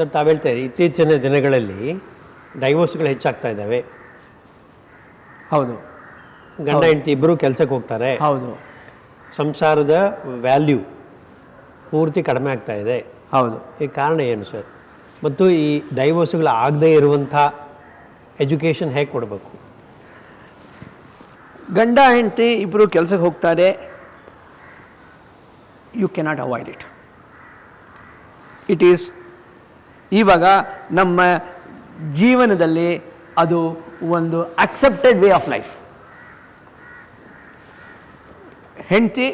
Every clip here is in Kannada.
ಸರ್ ತಾವು ಹೇಳ್ತಾರೆ ಇತ್ತೀಚಿನ ದಿನಗಳಲ್ಲಿ ಡೈವೋರ್ಸ್ಗಳು ಹೆಚ್ಚಾಗ್ತಾ ಇದ್ದಾವೆ. ಹೌದು. ಗಂಡ ಹೆಂಡತಿ ಇಬ್ಬರು ಕೆಲಸಕ್ಕೆ ಹೋಗ್ತಾರೆ. ಹೌದು. ಸಂಸಾರದ ವ್ಯಾಲ್ಯೂ ಪೂರ್ತಿ ಕಡಿಮೆ ಆಗ್ತಾ ಇದೆ. ಹೌದು. ಈ ಕಾರಣ ಏನು ಸರ್? ಮತ್ತು ಈ ಡೈವೋರ್ಸ್ಗಳು ಆಗದೇ ಇರುವಂಥ ಎಜುಕೇಷನ್ ಹೇಗೆ ಕೊಡಬೇಕು? ಗಂಡ ಹೆಂಡತಿ ಇಬ್ಬರು ಕೆಲಸಕ್ಕೆ ಹೋಗ್ತಾರೆ. You cannot avoid it it is ಇವಾಗ ನಮ್ಮ ಜೀವನದಲ್ಲಿ ಅದು ಒಂದು ಅಕ್ಸೆಪ್ಟೆಡ್ ವೇ ಆಫ್ ಲೈಫ್ ಹೆಂಡತಿ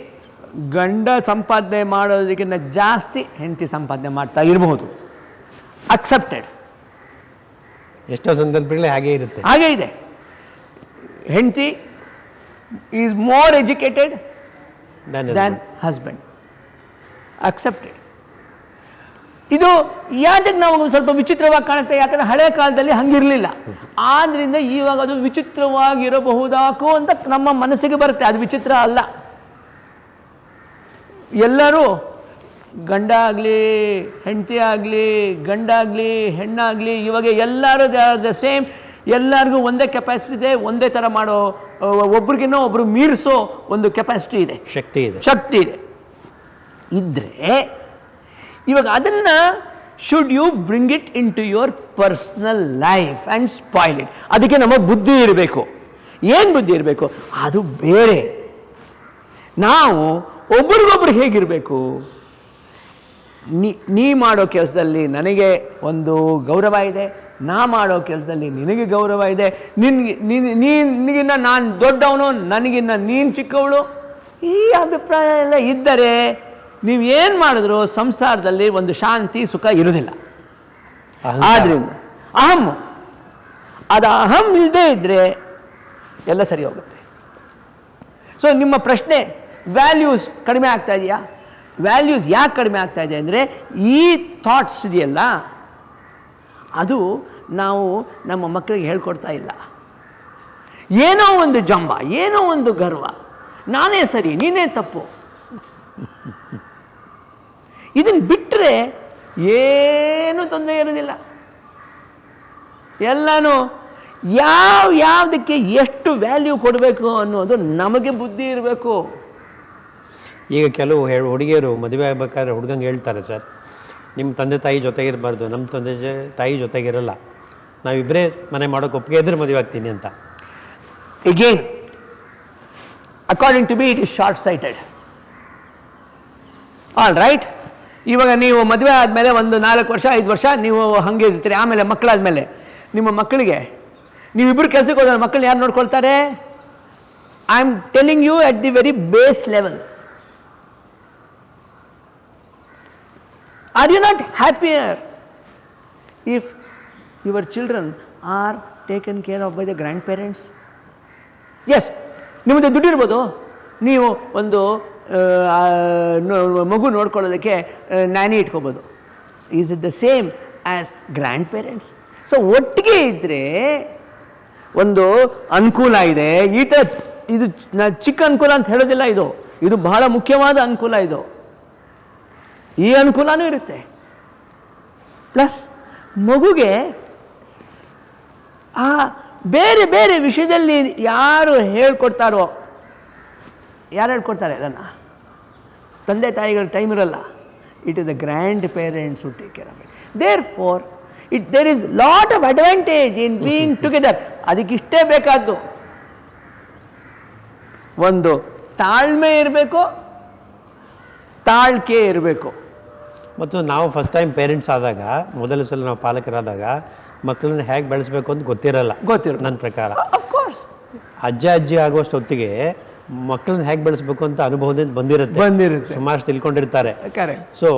ಗಂಡ ಸಂಪಾದನೆ ಮಾಡೋದಕ್ಕಿಂತ ಜಾಸ್ತಿ ಹೆಂಡತಿ ಸಂಪಾದನೆ ಮಾಡ್ತಾ ಇರಬಹುದು. ಅಕ್ಸೆಪ್ಟೆಡ್ ಎಷ್ಟೋ ಸಂದರ್ಭಗಳಲ್ಲಿ ಹಾಗೇ ಇರುತ್ತೆ. ಹಾಗೇ ಇದೆ. ಹೆಂಡತಿ is more educated than than husband accepted ಇದು ಯಾತಕ್ಕೆ ನಾವು ಸ್ವಲ್ಪ ವಿಚಿತ್ರವಾಗಿ ಕಾಣುತ್ತೆ ಯಾಕಂದ್ರೆ ಹಳೆ ಕಾಲದಲ್ಲಿ ಹಂಗಿರಲಿಲ್ಲ. ಆದ್ದರಿಂದ ಇವಾಗ ಅದು ವಿಚಿತ್ರವಾಗಿರಬಹುದಾಕು ಅಂತ ನಮ್ಮ ಮನಸ್ಸಿಗೆ ಬರುತ್ತೆ ಅದು ವಿಚಿತ್ರ ಅಲ್ಲ. ಎಲ್ಲರೂ ಗಂಡ ಆಗಲಿ ಹೆಂಡತಿ ಆಗಲಿ ಗಂಡ ಆಗಲಿ ಹೆಣ್ಣಾಗಲಿ ಇವಾಗ ಎಲ್ಲರೂ ದ ಸೇಮ್. ಎಲ್ಲರಿಗೂ ಒಂದೇ ಕೆಪಾಸಿಟಿ ಇದೆ ಒಂದೇ ಥರ ಮಾಡೋ ಒಬ್ರಿಗಿನ್ನೋ ಒಬ್ರು ಮೀರಿಸೋ ಒಂದು ಕೆಪಾಸಿಟಿ ಇದೆ. ಶಕ್ತಿ ಇದೆ. ಶಕ್ತಿ ಇದೆ. ಇದ್ರೆ ಇವಾಗ ಅದನ್ನು should you bring it into your personal life and spoil it ಅದಕ್ಕೆ ನಮ್ಮ ಬುದ್ಧಿ ಇರಬೇಕು. ಏನು ಬುದ್ಧಿ ಇರಬೇಕು? ಅದು ಬೇರೆ. ನಾವು ಒಬ್ರಿಗೊಬ್ರು ಹೇಗಿರಬೇಕು? ನೀ ಮಾಡೋ ಕೆಲಸದಲ್ಲಿ ನನಗೆ ಒಂದು ಗೌರವ ಇದೆ, ನಾ ಮಾಡೋ ಕೆಲಸದಲ್ಲಿ ನಿನಗೆ ಗೌರವ ಇದೆ, ನಿನಗೆ, ನೀನ್- ನೀನ್, ನಿನಗಿನ್ನ ನಾನು ದೊಡ್ಡವನು, ನನಗಿನ್ನ ನೀನು ಚಿಕ್ಕವಳು? ಈ ಅಭಿಪ್ರಾಯ ಎಲ್ಲ ಇದ್ದರೆ ನೀವು ಏನು ಮಾಡಿದ್ರು ಸಂಸಾರದಲ್ಲಿ ಒಂದು ಶಾಂತಿ ಸುಖ ಇರುವುದಿಲ್ಲ. ಆದ್ದರಿಂದ ಅಹಂ. ಅದು ಅಹಂ ಇಲ್ಲದೆ ಇದ್ದರೆ ಎಲ್ಲ ಸರಿ ಹೋಗುತ್ತೆ. ಸೊ ನಿಮ್ಮ ಪ್ರಶ್ನೆ ವ್ಯಾಲ್ಯೂಸ್ ಕಡಿಮೆ ಆಗ್ತಾ ಇದೆಯಾ? ವ್ಯಾಲ್ಯೂಸ್ ಯಾಕೆ ಕಡಿಮೆ ಆಗ್ತಾ ಇದೆ ಅಂದರೆ ಈ ಥಾಟ್ಸ್ ಇದೆಯಲ್ಲ ಅದು ನಾವು ನಮ್ಮ ಮಕ್ಕಳಿಗೆ ಹೇಳ್ಕೊಡ್ತಾ ಇಲ್ಲ. ಏನೋ ಒಂದು ಜಂಬ ಏನೋ ಒಂದು ಗರ್ವ. ನಾನೇ ಸರಿ ನೀನೇ ತಪ್ಪು. ಇದನ್ನು ಬಿಟ್ಟರೆ ಏನು ತೊಂದರೆ ಇರೋದಿಲ್ಲ. ಎಲ್ಲನೂ ಯಾವ ಯಾವುದಕ್ಕೆ ಎಷ್ಟು ವ್ಯಾಲ್ಯೂ ಕೊಡಬೇಕು ಅನ್ನೋದು ನಮಗೆ ಬುದ್ಧಿ ಇರಬೇಕು. ಈಗ ಕೆಲವು ಹೇಳು ಹುಡುಗಿಯರು ಮದುವೆ ಆಗಬೇಕಾದ್ರೆ ಹುಡುಗಂಗೆ ಹೇಳ್ತಾರೆ ಸರ್ ನಿಮ್ಮ ತಂದೆ ತಾಯಿ ಜೊತೆಗಿರಬಾರ್ದು ನಮ್ಮ ತಂದೆ ತಾಯಿ ಜೊತೆಗಿರಲ್ಲ ನಾವಿಬ್ಬರೇ ಮನೆ ಮಾಡೋಕೆ ಒಪ್ಪಿಗೆ ಇದ್ರೆ ಮದುವೆ ಆಗ್ತೀನಿ ಅಂತ. Again according to be it is short sighted all right ಇವಾಗ ನೀವು ಮದುವೆ ಆದಮೇಲೆ ಒಂದು ನಾಲ್ಕು ವರ್ಷ, ಐದು ವರ್ಷ ನೀವು ಹಾಗೆ ಇರ್ತೀರಿ, ಆಮೇಲೆ ಮಕ್ಕಳಾದಮೇಲೆ. ನಿಮ್ಮ ಮಕ್ಕಳಿಗೆ ನೀವಿಬ್ಬರು ಕೆಲಸಕ್ಕೆ ಹೋದ್ರೆ ಮಕ್ಕಳು ಯಾರು ನೋಡ್ಕೊಳ್ತಾರೆ? I am telling you at the very base level are you not happier if your children are taken care of by the grandparents yes ನಿಮ್ಮದು ದುಡ್ಡು ಇರ್ಬೋದು. ನೀವು ಒಂದು ಮಗು ನೋಡ್ಕೊಳ್ಳೋದಕ್ಕೆ ನಾನೇ ಇಟ್ಕೋಬೋದು. Is it the same as grandparents so ಒಟ್ಟಿಗೆ ಇದ್ದರೆ ಒಂದು ಅನುಕೂಲ ಇದೆ. ಈ ಥರ ಇದು ನಾನು ಚಿಕ್ಕ ಅನುಕೂಲ ಅಂತ ಹೇಳೋದಿಲ್ಲ ಇದು. ಇದು ಬಹಳ ಮುಖ್ಯವಾದ ಅನುಕೂಲ ಇದು. ಈ ಅನುಕೂಲನೂ ಇರುತ್ತೆ. ಪ್ಲಸ್ ಮಗುಗೆ ಆ ಬೇರೆ ಬೇರೆ ವಿಷಯದಲ್ಲಿ ಯಾರು ಹೇಳ್ಕೊಡ್ತಾರೋ, ಯಾರು ಹೇಳ್ಕೊಡ್ತಾರೆ ಅದನ್ನು? ತಂದೆ ತಾಯಿಗಳ ಟೈಮ್ ಇರಲ್ಲ. It is the grandparents who take care of it therefore it there is lot of advantage in being together ಅದಕ್ಕಿಷ್ಟೇ ಬೇಕಾದ್ದು. ಒಂದು ತಾಳ್ಮೆ ಇರಬೇಕು ತಾಳ್ಕೆ ಇರಬೇಕು. ಮತ್ತು ನಾವು ಫಸ್ಟ್ ಟೈಮ್ ಪೇರೆಂಟ್ಸ್ ಆದಾಗ ಮೊದಲ ಸಲ ನಾವು ಪಾಲಕರಾದಾಗ ಮಕ್ಕಳನ್ನ ಹೇಗೆ ಬೆಳೆಸಬೇಕು ಅಂತ ಗೊತ್ತಿರಲ್ಲ. ಗೊತ್ತಿರೋ ನನ್ನ ಪ್ರಕಾರ. ಅಫ್ಕೋರ್ಸ್ ಅಜ್ಜ ಅಜ್ಜಿ ಆಗುವಷ್ಟು ಹೊತ್ತಿಗೆ ಮಕ್ಕಳನ್ನ ಹೇಗೆ ಬೆಳೆಸ್ಬೇಕು ಅಂತ ಅನುಭವದಿಂದ ಬಂದಿರುತ್ತೆ. ಬಂದಿರುತ್ತೆ. ಸುಮಾರು ತಿಳ್ಕೊಂಡಿರ್ತಾರೆ. So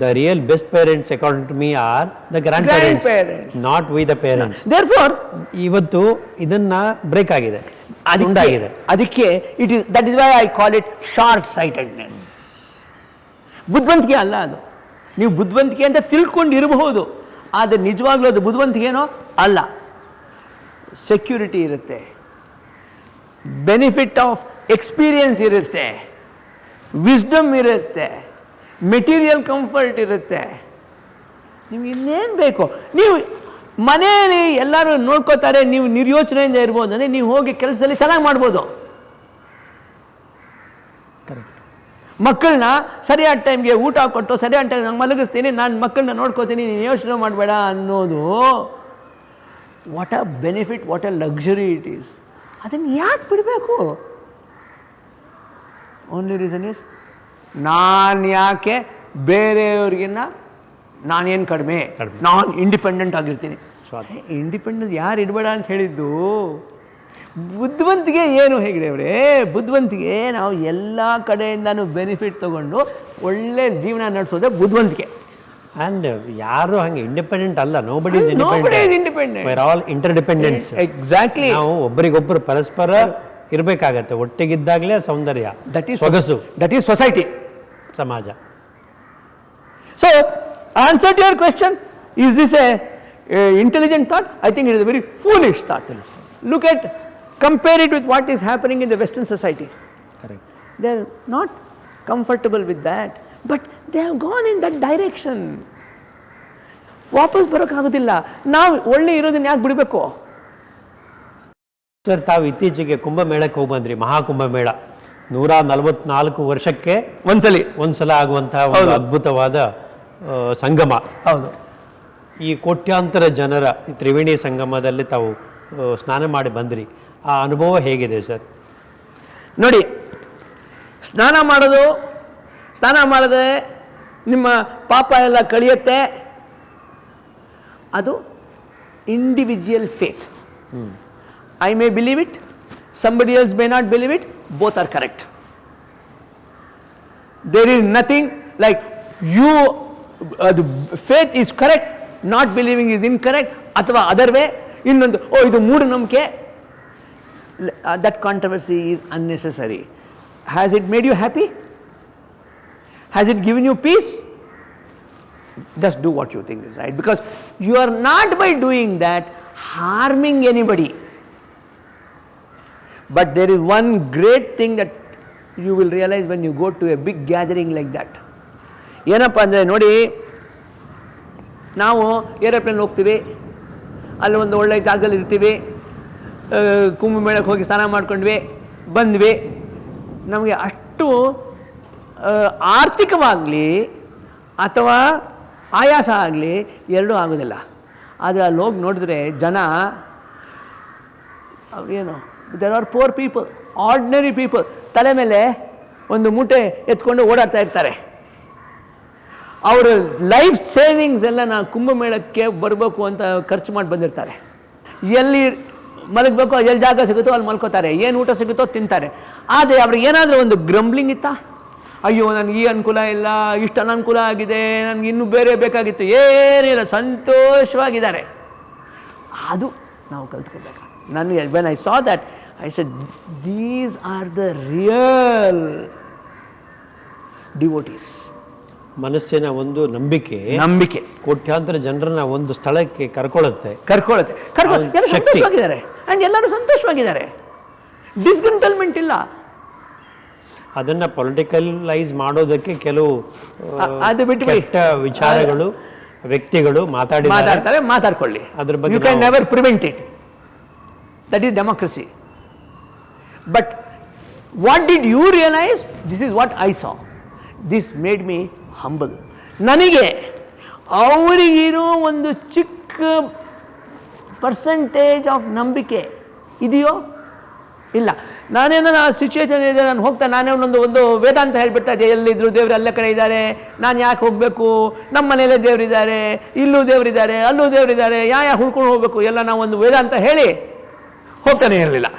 the real best parents according to me are the grandparents. Not we the parents therefore ಇವತ್ತು ಇದನ್ನ ಬ್ರೇಕ್ ಆಗಿದೆ. ಅದಕ್ಕೆ ತುಂಡಾಗಿದೆ ಅದಕ್ಕೆ it is that is why I call it short sightedness ಬುದ್ಧಿವಂತಿಕೆ ಅಲ್ಲ ಅದು. ನೀವು ಬುದ್ಧಿವಂತಿಕೆ ಅಂತ ತಿಳ್ಕೊಂಡಿರಬಹುದು. ಆದರೆ ನಿಜವಾಗ್ಲೂ ಅದು ಬುದ್ಧಿವಂತಿಕೆ ಏನೋ ಅಲ್ಲ. ಸೆಕ್ಯೂರಿಟಿ ಇರುತ್ತೆ. ಬೆನಿಫಿಟ್ ಆಫ್ ಎಕ್ಸ್ಪೀರಿಯನ್ಸ್ ಇರುತ್ತೆ. ವಿಸ್ಡಮ್ ಇರುತ್ತೆ. ಮೆಟೀರಿಯಲ್ ಕಂಫರ್ಟ್ ಇರುತ್ತೆ. ನಿಮ್ಗೆ ಇನ್ನೇನು ಬೇಕು? ನೀವು ಮನೆಯಲ್ಲಿ ಎಲ್ಲರೂ ನೋಡ್ಕೋತಾರೆ, ನೀವು ನಿರ್ಯೋಚನೆಯಿಂದ ಇರ್ಬೋದು. ಅಂದರೆ ನೀವು ಹೋಗಿ ಕೆಲಸದಲ್ಲಿ ಚೆನ್ನಾಗಿ ಮಾಡ್ಬೋದು. ಕರೆಕ್ಟ್ ಮಕ್ಕಳನ್ನ ಸರಿಯಾದ ಟೈಮ್ಗೆ ಊಟ ಕೊಟ್ಟು, ಸರಿಯಾದ ಟೈಮ್ ನಾನು ಮಲಗಿಸ್ತೀನಿ, ನಾನು ಮಕ್ಕಳನ್ನ ನೋಡ್ಕೋತೀನಿ, ನೀನು ಯೋಚನೆ ಮಾಡಬೇಡ ಅನ್ನೋದು what a benefit what a luxury it is ಅದನ್ನು ಯಾಕೆ ಬಿಡಬೇಕು? ಓನ್ಲಿ ರೀಸನ್ ಇಸ್ ನಾನು ಯಾಕೆ ಬೇರೆಯವ್ರಿಗಿನ್ನ ನಾನೇನು ಕಡಿಮೆ? ಕಡಿಮೆ. ನಾನು ಇಂಡಿಪೆಂಡೆಂಟ್ ಆಗಿರ್ತೀನಿ. ಸೊ ಅದೇ. ಇಂಡಿಪೆಂಡೆಂಟ್ ಯಾರು ಇಡಬೇಡ ಅಂತ ಹೇಳಿದ್ದು? ಬುದ್ಧಿವಂತಿಗೆ ಏನು ಅವರೇ? ಬುದ್ಧಿವಂತಿಗೆ ನಾವು ಎಲ್ಲ ಕಡೆಯಿಂದನೂ ಬೆನಿಫಿಟ್ ತೊಗೊಂಡು ಒಳ್ಳೆ ಜೀವನ ನಡೆಸೋದೇ ಬುದ್ಧಿವಂತಿಕೆ. ಆ್ಯಂಡ್ ಯಾರು ಹಂಗೆ ಇಂಡಿಪೆಂಡೆಂಟ್ ಅಲ್ಲ nobody is Nobody is independent all interdependents exactly ನಾವು ಒಬ್ಬರಿಗೊಬ್ಬರು ಪರಸ್ಪರ ಇರಬೇಕಾಗತ್ತೆ. ಒಟ್ಟಿಗಿದ್ದಾಗಲೇ ಸೌಂದರ್ಯ ದಟ್ ಈಸ್ ಸೊಗಸು. ದಟ್ ಈಸ್ ಸೊಸೈಟಿ ಸಮಾಜ. So answer to your question is this a intelligent thought I think it is very foolish thought look at compare it with what is happening in the western society correct they are not comfortable with that but they have gone in that direction. ವಾಪಸ್ ಬರೋಕ್ಕಾಗೋದಿಲ್ಲ. ನಾವು ಒಳ್ಳೆ ಇರೋದನ್ನ ಯಾಕೆ ಬಿಡಬೇಕು? ಸರ್ ತಾವು ಇತ್ತೀಚೆಗೆ ಕುಂಭಮೇಳಕ್ಕೆ ಹೋಗಿ ಬಂದ್ರಿ ಮಹಾಕುಂಭಮೇಳ. ನೂರ ನಲವತ್ನಾಲ್ಕು ವರ್ಷಕ್ಕೆ ಒಂದ್ಸಲಿ. ಒಂದ್ಸಲ ಆಗುವಂತಹ ಒಂದು ಅದ್ಭುತವಾದ ಸಂಗಮ. ಹೌದು. ಈ ಕೋಟ್ಯಾಂತರ ಜನರ ಈ ತ್ರಿವೇಣಿ ಸಂಗಮದಲ್ಲಿ ತಾವು ಸ್ನಾನ ಮಾಡಿ ಬಂದ್ರಿ. ಆ ಅನುಭವ ಹೇಗಿದೆ ಸರ್? ನೋಡಿ ಸ್ನಾನ ಮಾಡೋದು ಸ್ನಾನ ಮಾಡಿದ್ರೆ ನಿಮ್ಮ ಪಾಪ ಎಲ್ಲ ಕಳಿಯುತ್ತೆ. ಅದು individual faith I may believe it somebody else may not believe it both are correct there is nothing like you ಅದು faith is correct not believing is incorrect ಅಥವಾ ಅದರ್ ವೇ ಇನ್ನೊಂದು ಓ ಇದು ಮೂಢನಂಬಿಕೆ uh, that controversy is unnecessary. Has it made you happy? Has it given you peace? Just do what you think is right because you are not by doing that harming anybody. But there is one great thing that you will realize when you go to a big gathering like that. ಏನಪ್ಪ ಅಂದರೆ ನೋಡಿ, ನಾವು ಏರೋಪ್ಲೇನ್ ಹೋಗ್ತೀವಿ. ಅಲ್ಲಿ ಒಂದು ಒಳ್ಳೆ ಜಾಗದಲ್ಲಿ ಇರ್ತೀವಿ. ಕುಂಭಮೇಳಕ್ಕೆ ಹೋಗಿ ಸ್ನಾನ ಮಾಡ್ಕೊಂಡ್ವಿ, ಬಂದ್ವಿ. ನಮಗೆ ಅಷ್ಟು ಆರ್ಥಿಕವಾಗಲಿ ಅಥವಾ ಆಯಾಸ ಆಗಲಿ ಎರಡೂ ಆಗೋದಿಲ್ಲ. ಆದರೆ ಅಲ್ಲಿ ಹೋಗಿ ನೋಡಿದ್ರೆ ಜನ, ಅವ್ರೇನು there are poor people ordinary people ತಲೆ ಮೇಲೆ ಒಂದು ಮೂಟೆ ಎತ್ಕೊಂಡು ಓಡಾಡ್ತಾ ಇರ್ತಾರೆ. ಅವರ ಲೈಫ್ ಸೇವಿಂಗ್ಸ್ ಎಲ್ಲ ನಾವು ಕುಂಭಮೇಳಕ್ಕೆ ಬರಬೇಕು ಅಂತ ಖರ್ಚು ಮಾಡಿ ಬಂದಿರ್ತಾರೆ. ಎಲ್ಲಿ ಮಲಗಬೇಕು, ಎಲ್ಲಿ ಜಾಗ ಸಿಗುತ್ತೋ ಅಲ್ಲಿ ಮಲ್ಕೋತಾರೆ. ಏನು ಊಟ ಸಿಗುತ್ತೋ ತಿಂತಾರೆ. ಆದರೆ ಅವ್ರಿಗೆ ಏನಾದರೂ ಒಂದು ಗ್ರಂಬ್ಲಿಂಗ್ ಇತ್ತಾ? ಅಯ್ಯೋ, ನನಗೆ ಈ ಅನುಕೂಲ ಇಲ್ಲ, ಇಷ್ಟು ಅನನುಕೂಲ ಆಗಿದೆ, ನನಗೆ ಇನ್ನೂ ಬೇರೆ ಬೇಕಾಗಿತ್ತು. ಏನಿಲ್ಲ ಸಂತೋಷವಾಗಿದ್ದಾರೆ. ಅದು ನಾವು ಕಲ್ತ್ಕೋಬೇಕು ನನಗೆ when I saw that I said these are the real devotees ಮನಸ್ಸಿನ ಒಂದು ನಂಬಿಕೆ ನಂಬಿಕೆ. ಕೋಟ್ಯಾಂತರ ಜನರನ್ನ ಒಂದು ಸ್ಥಳಕ್ಕೆ ಕರ್ಕೊಳ್ಳುತ್ತೆ. ಕರ್ಕೊಳ್ಳುತ್ತೆ. ಕರ್ಕೊ ಎಲ್ಲ ಶಕ್ತಿ. ಸಂತೋಷವಾಗಿದ್ದಾರೆ. ಆ್ಯಂಡ್ ಎಲ್ಲರೂ ಸಂತೋಷವಾಗಿದ್ದಾರೆ. ಡಿಸ್ಗಂಟಲ್ಮೆಂಟ್ ಇಲ್ಲ. ಅದನ್ನ ಪೊಲಿಟಿಕಲೈಸ್ ಮಾಡೋದಕ್ಕೆ ಕೆಲವು ಅದು ಬಿಟ್ಟು ವಿಚಾರಗಳು ವ್ಯಕ್ತಿಗಳು ಮಾತಾಡಿ ಮಾತಾಡ್ತಾರೆ ಮಾತಾಡ್ಕೊಳ್ಳಿ. ಅದ್ರ ಬಗ್ಗೆ ಯು ಕ್ಯಾನ್ ನಾವು- never prevent it that is democracy but what did you realize? This is what I saw. This made me humble ನನಗೆ ಅವರಿಗಿರೋ ಒಂದು ಚಿಕ್ಕ ಪರ್ಸೆಂಟೇಜ್ ಆಫ್ ನಂಬಿಕೆ ಇದೆಯೋ? ಇಲ್ಲ. ನಾನೇನೋ ಆ ಸಿಚುವೇಶನ್ ಇದೆ, ನಾನು ಹೋಗ್ತಾ, ನಾನೇ ಒಂದೊಂದು ಒಂದು ವೇದಾಂತ ಹೇಳ್ಬಿಡ್ತಾ ಇದ್ದೆ. ಎಲ್ಲಿದ್ದರು ದೇವರು ಅಲ್ಲೇ ಕಡೆ ಇದ್ದಾರೆ. ನಾನು ಯಾಕೆ ಹೋಗಬೇಕು? ನಮ್ಮ ಮನೇಲೇ ದೇವರಿದ್ದಾರೆ ಇಲ್ಲೂ ದೇವರಿದ್ದಾರೆ ಅಲ್ಲೂ ದೇವರಿದ್ದಾರೆ ಯಾ ಯಾ ಹುಡ್ಕೊಂಡು ಹೋಗಬೇಕು? ಎಲ್ಲ ನಾವು ಒಂದು ವೇದಾಂತ ಹೇಳಿ ಹೋಗ್ತಾನೆ ಇರಲಿಲ್ಲ.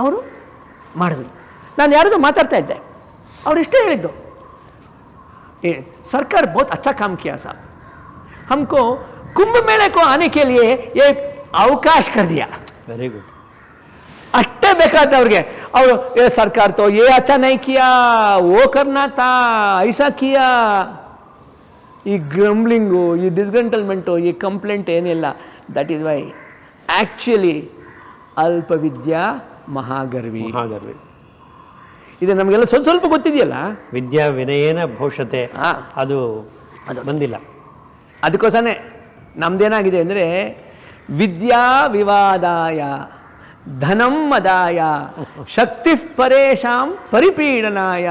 ಅವರು ಮಾಡಿದ್ರು. ನಾನು ಯಾರದೋ ಮಾತಾಡ್ತಾ ಇದ್ದೆ. ಅವ್ರು ಇಷ್ಟೇ ಹೇಳಿದ್ದು. ಏ ಸರ್ಕಾರ ಬಹುತ್ ಅಚ್ಚ ಕಾಮ್ ಕಿಯಾ ಸಾಬ್. ಹಮ್ಕೋ ಕೋ ಆನೆ ಕೆ ಲಿಯೇ ಏ ಅವಕಾಶ ಕರ್ದಿಯಾ? ವೆರಿ ಗುಡ್ ಅಷ್ಟೇ ಬೇಕಾದ ಅವ್ರಿಗೆ. ಅವರು ಏ ಸರ್ಕಾರ ತೋ ಏ ಅಚ್ಚ ನೈಕಿಯಾ ಓ ಕರ್ನಾಟ ಐಸಾ ಕಿಯಾ ಈ ಗ್ರಂಬ್ಲಿಂಗು ಈ ಡಿಸ್ಗಂಟಲ್ಮೆಂಟು ಈ ಕಂಪ್ಲೇಂಟ್ ಏನಿಲ್ಲ. ದಟ್ ಈಸ್ ವೈ ಆ್ಯಕ್ಚುಲಿ ಅಲ್ಪವಿದ್ಯಾ ಮಹಾಗರ್ವಿ. ಮಹಾಗರ್ವಿ. ಇದು ನಮಗೆಲ್ಲ ಸ್ವಲ್ಪ ಸ್ವಲ್ಪ ಗೊತ್ತಿದೆಯಲ್ಲ? ವಿದ್ಯಾ ವಿನಯೇನ ಭವಿಷ್ಯತೆ ಅದು ಅದು. ಬಂದಿಲ್ಲ. ಅದಕ್ಕೋಸ್ಕರನೇ ನಮ್ದೇನಾಗಿದೆ ಅಂದರೆ ವಿದ್ಯಾ ವಿವಾದಾಯ ಧನಂ ಮದಾಯ ಶಕ್ತಿ ಪರೇಶಾಂ ಪರಿಪೀಡನಾಯ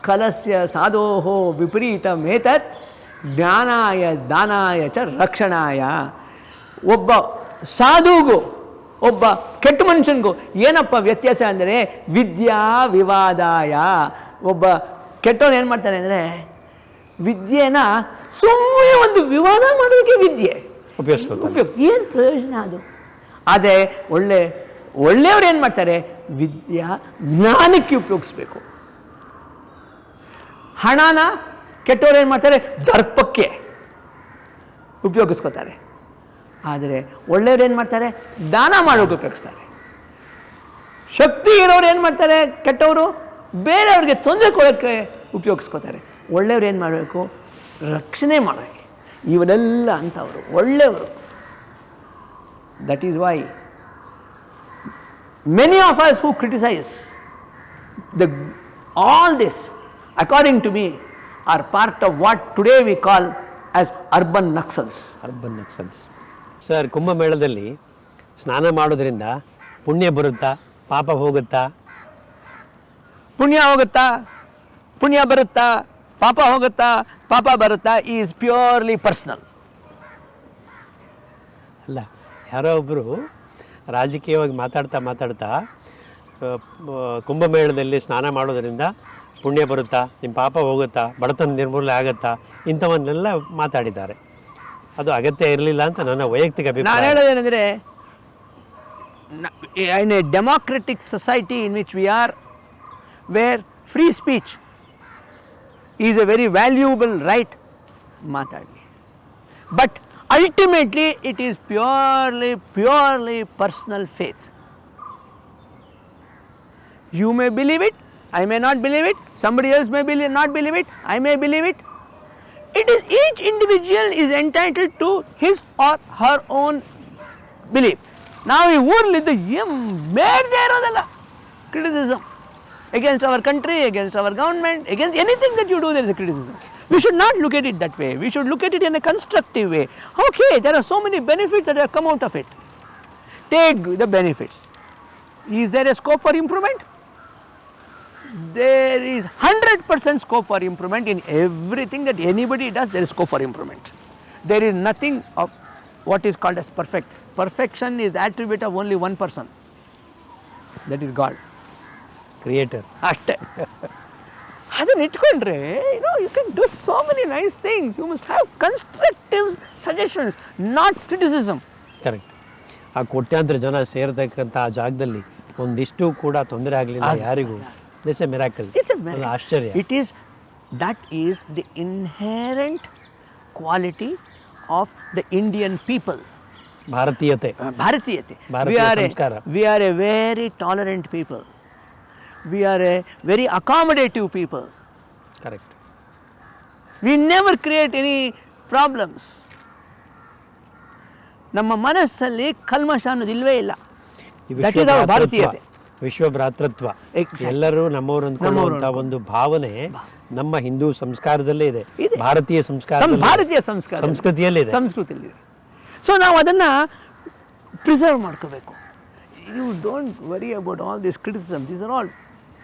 ಕಲಸ್ಯ ಸಾಧೋಹೋ ವಿಪರೀತ ಮೇತತ್ ಜ್ಞಾನಾಯ ದಾನಾಯ ಚ ರಕ್ಷಣಾಯ. ಒಬ್ಬ ಸಾಧುಗೂ ಒಬ್ಬ ಕೆಟ್ಟ ಮನುಷ್ಯನಿಗೂ ಏನಪ್ಪ ವ್ಯತ್ಯಾಸ ಅಂದರೆ ವಿದ್ಯಾ ವಿವಾದಾಯ. ಒಬ್ಬ ಕೆಟ್ಟವನು ಏನು ಮಾಡ್ತಾನೆ ಅಂದರೆ ವಿದ್ಯೆನ ಸುಮ್ಮನೆ ಒಂದು ವಿವಾದ ಮಾಡೋದಕ್ಕೆ ವಿದ್ಯೆ. ಉಪಯೋಗ ಏನು ಪ್ರಯೋಜನ ಅದು? ಆದರೆ ಒಳ್ಳೆ ಒಳ್ಳೆಯವ್ರು ಏನು ಮಾಡ್ತಾರೆ? ವಿದ್ಯಾ ಜ್ಞಾನಕ್ಕೆ ಉಪಯೋಗಿಸ್ಬೇಕು. ಹಣನ ಕೆಟ್ಟವ್ರು ಏನು ಮಾಡ್ತಾರೆ? ದರ್ಪಕ್ಕೆ ಉಪಯೋಗಿಸ್ಕೋತಾರೆ ಆದರೆ ಒಳ್ಳೆಯವ್ರು ಏನು ಮಾಡ್ತಾರೆ? ದಾನ ಮಾಡೋಕೆ ಉಪಯೋಗಿಸ್ತಾರೆ. ಶಕ್ತಿ ಇರೋರು ಏನು ಮಾಡ್ತಾರೆ? ಕೆಟ್ಟವರು ಬೇರೆಯವ್ರಿಗೆ ತೊಂದರೆ ಕೊಡೋಕ್ಕೆ ಉಪಯೋಗಿಸ್ಕೋತಾರೆ. ಒಳ್ಳೆಯವ್ರು ಏನು ಮಾಡಬೇಕು? ರಕ್ಷಣೆ ಮಾಡೋಕ್ಕೆ. ಇವರೆಲ್ಲ ಅಂಥವರು ಒಳ್ಳೆಯವರು. That is why many of us who criticise the all this according to me are part of what today we call as urban naxals urban naxals sir ಕುಂಭಮೇಳದಲ್ಲಿ ಸ್ನಾನ ಮಾಡೋದ್ರಿಂದ ಪುಣ್ಯ ಬರುತ್ತಾ? ಪಾಪ ಹೋಗುತ್ತಾ? ಪುಣ್ಯ ಹೋಗುತ್ತಾ? ಪುಣ್ಯ ಬರುತ್ತಾ? ಪಾಪ ಹೋಗುತ್ತಾ? ಪಾಪ ಬರುತ್ತಾ? ಈಸ್ ಪ್ಯೂರ್ಲಿ ಪರ್ಸ್ನಲ್ ಅಲ್ಲ ಯಾರೋ ಒಬ್ಬರು ರಾಜಕೀಯವಾಗಿ ಮಾತಾಡ್ತಾ ಮಾತಾಡ್ತಾ ಕುಂಭಮೇಳದಲ್ಲಿ ಸ್ನಾನ ಮಾಡೋದರಿಂದ ಪುಣ್ಯ ಬರುತ್ತಾ? ನಿಮ್ಮ ಪಾಪ ಹೋಗುತ್ತಾ? ಬಡತನ ನಿರ್ಮೂಲನೆ ಆಗುತ್ತಾ? ಇಂಥವನ್ನೆಲ್ಲ ಮಾತಾಡಿದ್ದಾರೆ. ಅದು ಅಗತ್ಯ ಇರಲಿಲ್ಲ ಅಂತ ನನ್ನ ವೈಯಕ್ತಿಕ ನಾನು ಅಭಿಪ್ರಾಯ ಹೇಳೋದೇನೆಂದರೆ in a democratic society in which we are where free speech is a very valuable right ಮಾತಾಡಿ but ultimately it is purely purely personal faith you may believe it I may not believe it somebody else may believe not believe it I may believe it. It is each individual is entitled to his or her own belief. ನಾವು ಈ ಊರಲ್ಲಿದ್ದ ಏನ್ ಬೇಡದೇ ಇರೋದಲ್ಲ criticism against our country against our government against anything that you do there is a criticism. We should not look at it that way. We should look at it in a constructive way. Okay, there are so many benefits that have come out of it. Take the benefits. Is there a scope for improvement? There is 100% scope for improvement in everything that anybody does, there is scope for improvement. There is nothing of what is called as perfect. Perfection is the attribute of only one person, that is God. Creator ಅಷ್ಟೇ ಅದನ್ನ ಇಟ್ಕೊಂಡ್ರೆ you know you can do so many nice things you must have constructive suggestions not criticism correct ಆ ಕೋಟ್ಯಾಂತರ ಜನ ಸೇರ್ತಕ್ಕಂಥ ಆ ಜಾಗದಲ್ಲಿ ಒಂದಿಷ್ಟು ಕೂಡ ತೊಂದರೆ ಆಗಲಿಲ್ಲ ಯಾರಿಗೂ This a miracle It's a miracle. ಆಶ್ಚರ್ಯ It is that is the inherent quality of the Indian people. Bharatiyate Bharatiyate. We Bharatiya are, ಸಂಸ್ಕಾರ. a, we are a very tolerant people. We are a very accommodative people. Correct We never create any problems. ನಮ್ಮ ಮನಸ್ಸಲ್ಲಿ ಕಲ್ಮಶ ಅನ್ನೋದು ಇಲ್ವೇ ಇಲ್ಲ ಈ ದಟ್ ವಿಶ್ವ ಇಸ್ ಅವರ್ ಭ್ರಾತೃತ್ವ ಭಾರತೀಯತೆ ವಿಶ್ವ ಭ್ರಾತೃತ್ವ. ಎಲ್ಲರೂ ನಮ್ಮವರು ಅಂತ ಒಂದು ಭಾವನೆ ನಮ್ಮ ಹಿಂದೂ ಸಂಸ್ಕಾರದಲ್ಲೇ ಇದೆ. ಇದೆ. ಭಾರತೀಯ ಸಂಸ್ಕಾರ ಭಾರತೀಯ ಸಂಸ್ಕಾರ ಸಂಸ್ಕೃತಿಯಲ್ಲಿದೆ ಸಂಸ್ಕೃತಿಯಲ್ಲಿದೆ ಸೊ ನಾವು ಅದನ್ನು ಪ್ರಿಸರ್ವ್ ಮಾಡ್ಕೋಬೇಕು. You don't worry about all this criticism these are all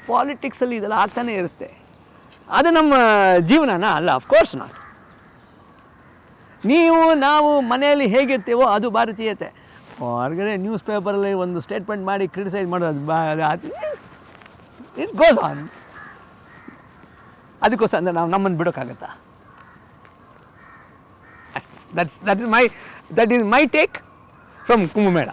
ಪಾಲಿಟಿಕ್ಸಲ್ಲಿ ಇದೆಲ್ಲ ಆಗ್ತಾನೆ ಇರುತ್ತೆ. ಅದು ನಮ್ಮ ಜೀವನನ ಅಲ್ಲ ಅಫ್ಕೋರ್ಸ್ ನಾಟ್ ನೀವು ನಾವು ಮನೆಯಲ್ಲಿ ಹೇಗಿರ್ತೀವೋ ಅದು ಭಾರತೀಯತೆ. ಹೊರಗಡೆ ನ್ಯೂಸ್ ಪೇಪರಲ್ಲಿ ಒಂದು ಸ್ಟೇಟ್ಮೆಂಟ್ ಮಾಡಿ ಕ್ರಿಟಿಸೈಸ್ ಮಾಡೋದು ಇಟ್ ಗೋಸ್ ಆನ್ ಅದಕ್ಕೋಸ್ಕರ ನಾವು ನಮ್ಮನ್ನು ಬಿಡೋಕ್ಕಾಗತ್ತಾ? That's that is my that is my take from Kumbh Mela